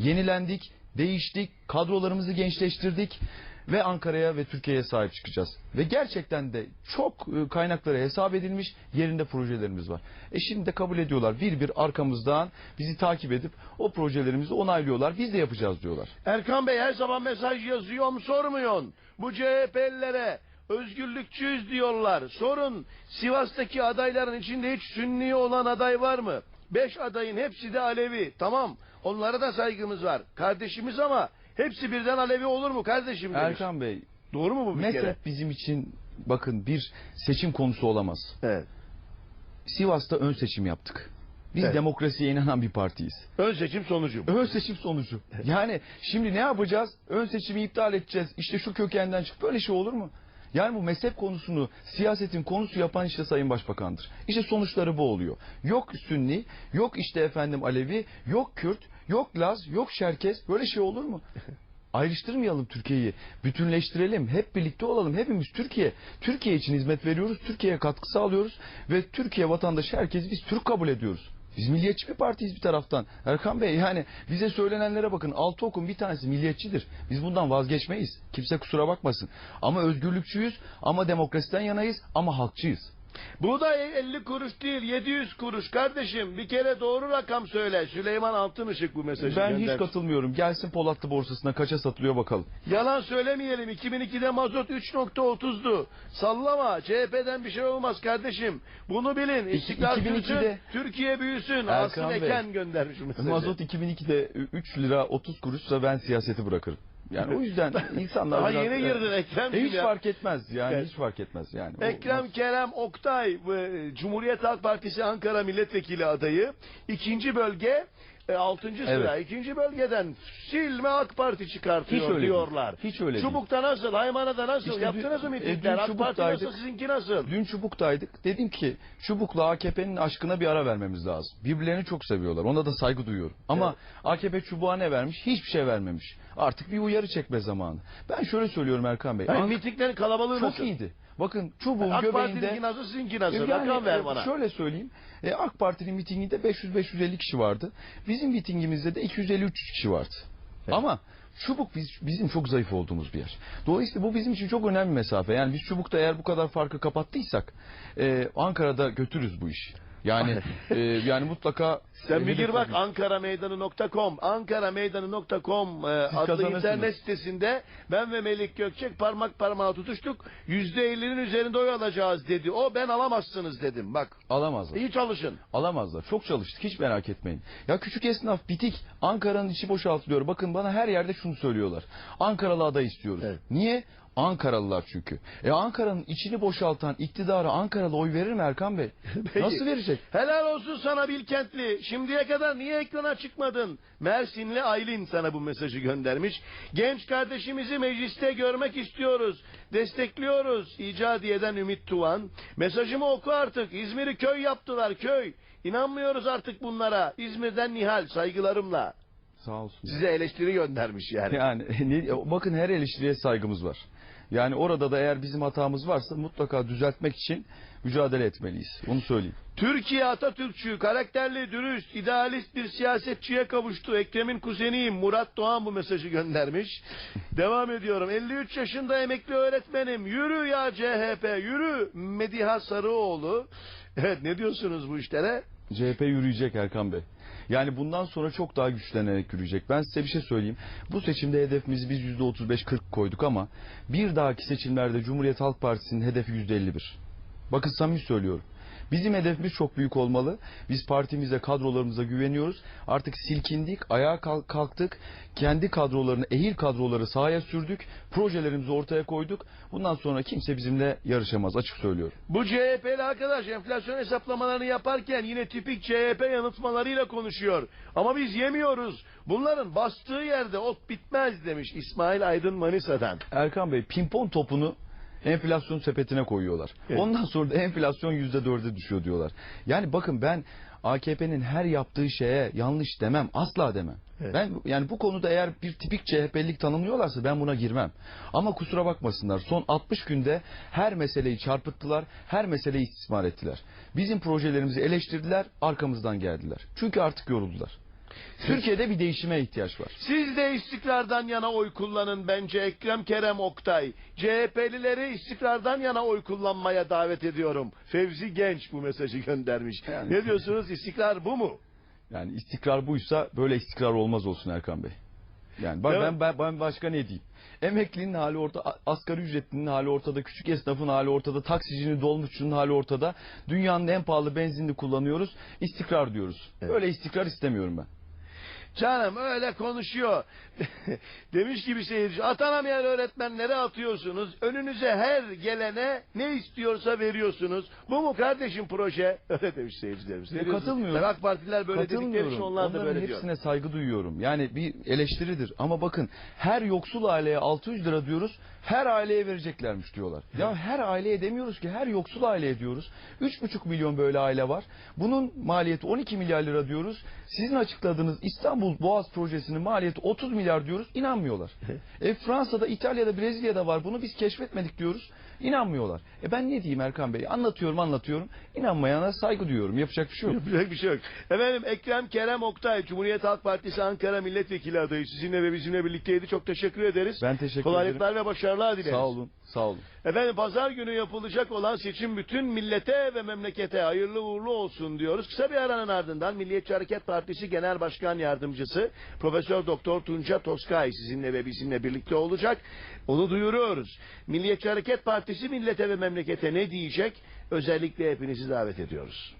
Yenilendik, değiştik, kadrolarımızı gençleştirdik ve Ankara'ya ve Türkiye'ye sahip çıkacağız. Ve gerçekten de çok e, kaynaklara hesap edilmiş yerinde projelerimiz var. E şimdi de kabul ediyorlar. Bir bir arkamızdan bizi takip edip o projelerimizi onaylıyorlar. Biz de yapacağız diyorlar. Erkan Bey her zaman mesaj yazıyorum sormuyorsun. Bu CHP'lilere özgürlükçüyüz diyorlar. Sorun Sivas'taki adayların içinde hiç Sünni olan aday var mı? Beş adayın hepsi de Alevi. Tamam onlara da saygımız var. Kardeşimiz ama hepsi birden Alevi olur mu kardeşim demiş. Erkan Bey, Doğru mu bu bir kere? bizim için bakın bir seçim konusu olamaz. Evet. Sivas'ta ön seçim yaptık. Biz Evet. demokrasiye inanan bir partiyiz. Ön seçim sonucu. Ön seçim sonucu. Yani şimdi ne yapacağız? Ön seçimi iptal edeceğiz. İşte şu kökenden çık. Böyle şey olur mu? Yani bu mezhep konusunu siyasetin konusu yapan işte Sayın Başbakan'dır. İşte sonuçları bu oluyor. Yok Sünni, yok işte efendim Alevi, yok Kürt, yok Laz, yok Şerkez. Böyle şey olur mu? Ayrıştırmayalım Türkiye'yi. Bütünleştirelim. Hep birlikte olalım. Hepimiz Türkiye. Türkiye için hizmet veriyoruz. Türkiye'ye katkı sağlıyoruz. Ve Türkiye vatandaşı herkes biz Türk kabul ediyoruz. Biz milliyetçi bir partiyiz bir taraftan. Erkan Bey yani bize söylenenlere bakın. Altı okun bir tanesi milliyetçidir. Biz bundan vazgeçmeyiz. Kimse kusura bakmasın. Ama özgürlükçüyüz. Ama demokrasiden yanayız. Ama halkçıyız. Buğday 50 kuruş değil 700 kuruş kardeşim. Bir kere doğru rakam söyle. Süleyman Altınışık bu mesajı Ben hiç göndermiş. katılmıyorum. Gelsin Polatlı borsasına kaça satılıyor bakalım. Yalan söylemeyelim. 2002'de mazot 3.30'du. Sallama. CHP'den bir şey olmaz kardeşim. Bunu bilin. İstiklal 2002'de sürsün, Türkiye büyüsün. Asım Bey. Eken göndermiş bu mesajı. Mazot 2002'de 3 lira 30 kuruşsa ben siyaseti bırakırım. Yani o yüzden insanlar biraz- yeni girdin Ekrem'cim E, hiç ya. fark etmez yani Evet. hiç fark etmez yani. O- Ekrem Kerem Oktay e, Cumhuriyet Halk Partisi Ankara Milletvekili adayı. ikinci bölge e, altıncı sıra. Evet. ikinci bölgeden silme AK Parti çıkartıyor Hiç öyle değil. diyorlar. Hiç öyle değil. Çubuk'ta nasıl? Haymana'da nasıl? İşte Yaptınız dün- mı e, mitingler? dün AK Parti Çubuk'taydık. nasıl? Sizinki nasıl? Dün Çubuk'taydık. Dedim ki Çubuk'la AKP'nin aşkına bir ara vermemiz lazım. Birbirlerini çok seviyorlar. Ona da saygı duyuyorum. Ama. AKP Çubuk'a ne vermiş? Hiçbir şey vermemiş. Artık bir uyarı çekme zamanı. Ben şöyle söylüyorum Erkan Bey. Yani Ank- mitinglerin kalabalığı çok nasıl? iyiydi. Bakın Çubuk'un AK göbeğinde... Parti'ninki nasıl? Sizinki nasıl? Yani, Rakam ver e, bana. Şöyle söyleyeyim. E, AK Parti'nin mitinginde 500-550 kişi vardı. Bizim mitingimizde de 250-300 kişi vardı. Ama Çubuk biz, bizim çok zayıf olduğumuz bir yer. Dolayısıyla bu bizim için çok önemli mesafe. Yani biz Çubuk'ta eğer bu kadar farkı kapattıysak e, Ankara'da götürürüz bu işi. Yani e, yani mutlaka Sen bir hedef gir bak ankarameydanı.com ankarameydanı.com e, adlı kazanırsınız. internet sitesinde ben ve Melik Gökçek parmak parmağa tutuştuk. %50'nin üzerinde oy alacağız dedi. O ben alamazsınız dedim. Bak alamazlar. iyi çalışın. Alamazlar. Çok çalıştık. Hiç merak etmeyin. Ya küçük esnaf bitik. Ankara'nın içi boşaltılıyor. Bakın bana her yerde şunu söylüyorlar. Ankaralı aday istiyoruz. Evet. Niye? Ankaralılar çünkü. E Ankara'nın içini boşaltan iktidara Ankaralı oy verir mi Erkan Bey? Peki. Nasıl verecek? Helal olsun sana Bilkentli. Şimdiye kadar niye ekrana çıkmadın? Mersinli Aylin sana bu mesajı göndermiş. Genç kardeşimizi mecliste görmek istiyoruz. Destekliyoruz. İcadiye'den Ümit Tuvan. Mesajımı oku artık. İzmir'i köy yaptılar köy. İnanmıyoruz artık bunlara. İzmir'den Nihal saygılarımla. Sağ olsun. Size eleştiri göndermiş yani. Yani bakın her eleştiriye saygımız var. Yani orada da eğer bizim hatamız varsa mutlaka düzeltmek için mücadele etmeliyiz. Onu söyleyeyim. Türkiye Atatürkçü, karakterli, dürüst, idealist bir siyasetçiye kavuştu. Ekrem'in kuzeniyim Murat Doğan bu mesajı göndermiş. Devam ediyorum. 53 yaşında emekli öğretmenim. Yürü ya CHP, yürü Mediha Sarıoğlu. Evet ne diyorsunuz bu işlere? CHP yürüyecek Erkan Bey. Yani bundan sonra çok daha güçlenerek yürüyecek. Ben size bir şey söyleyeyim. Bu seçimde hedefimizi biz %35-40 koyduk ama bir dahaki seçimlerde Cumhuriyet Halk Partisi'nin hedefi %51. Bakın samimi söylüyorum. Bizim hedefimiz çok büyük olmalı. Biz partimize, kadrolarımıza güveniyoruz. Artık silkindik, ayağa kalk- kalktık. Kendi kadrolarını, ehil kadroları sahaya sürdük. Projelerimizi ortaya koyduk. Bundan sonra kimse bizimle yarışamaz açık söylüyorum. Bu CHP'li arkadaş enflasyon hesaplamalarını yaparken yine tipik CHP yanıltmalarıyla konuşuyor. Ama biz yemiyoruz. Bunların bastığı yerde ot bitmez demiş İsmail Aydın Manisa'dan. Erkan Bey pimpon topunu enflasyon sepetine koyuyorlar. Evet. Ondan sonra da enflasyon yüzde dörde düşüyor diyorlar. Yani bakın ben AKP'nin her yaptığı şeye yanlış demem. Asla demem. Evet. Ben yani bu konuda eğer bir tipik CHP'lik tanımlıyorlarsa ben buna girmem. Ama kusura bakmasınlar. Son 60 günde her meseleyi çarpıttılar. Her meseleyi istismar ettiler. Bizim projelerimizi eleştirdiler. Arkamızdan geldiler. Çünkü artık yoruldular. Türkiye'de bir değişime ihtiyaç var. Siz de istikrardan yana oy kullanın bence Ekrem Kerem Oktay. CHP'lileri istikrardan yana oy kullanmaya davet ediyorum. Fevzi Genç bu mesajı göndermiş. Yani. Ne diyorsunuz istikrar bu mu? Yani istikrar buysa böyle istikrar olmaz olsun Erkan Bey. Yani ben, ben, ben, ben başka ne diyeyim? Emeklinin hali ortada, asgari ücretlinin hali ortada, küçük esnafın hali ortada, taksicinin, dolmuşçunun hali ortada. Dünyanın en pahalı benzinini kullanıyoruz, istikrar diyoruz. Evet. Böyle istikrar istemiyorum ben. Canım öyle konuşuyor. Demiş ki bir seyirci atanamayan öğretmenlere atıyorsunuz. Önünüze her gelene ne istiyorsa veriyorsunuz. Bu mu kardeşim proje? Öyle demiş seyircilerimiz. Diyorsunuz? katılmıyorum. AK Partiler böyle dedikleri için onlar da böyle diyor. hepsine saygı duyuyorum. Yani bir eleştiridir. Ama bakın her yoksul aileye 600 lira diyoruz. Her aileye vereceklermiş diyorlar. Ya her aileye demiyoruz ki her yoksul aileye diyoruz. 3,5 milyon böyle aile var. Bunun maliyeti 12 milyar lira diyoruz. Sizin açıkladığınız İstanbul Boğaz projesinin maliyeti 30 milyar diyoruz. İnanmıyorlar. e Fransa'da, İtalya'da, Brezilya'da var. Bunu biz keşfetmedik diyoruz. İnanmıyorlar. E ben ne diyeyim Erkan Bey? Anlatıyorum, anlatıyorum. İnanmayana saygı duyuyorum. Yapacak bir şey yok. Yapacak bir şey yok. Efendim Ekrem Kerem Oktay, Cumhuriyet Halk Partisi Ankara Milletvekili adayı. Sizinle ve bizimle birlikteydi. Çok teşekkür ederiz. Ben teşekkür Kolaylıklar ve başarılar dileriz. Sağ olun, sağ olun. Efendim pazar günü yapılacak olan seçim bütün millete ve memlekete hayırlı uğurlu olsun diyoruz. Kısa bir aranın ardından Milliyetçi Hareket Partisi Genel Başkan Yardımcısı Profesör Doktor Tunca Toskay sizinle ve bizimle birlikte olacak. Onu duyuruyoruz. Milliyetçi Hareket Partisi millete ve memlekete ne diyecek? Özellikle hepinizi davet ediyoruz.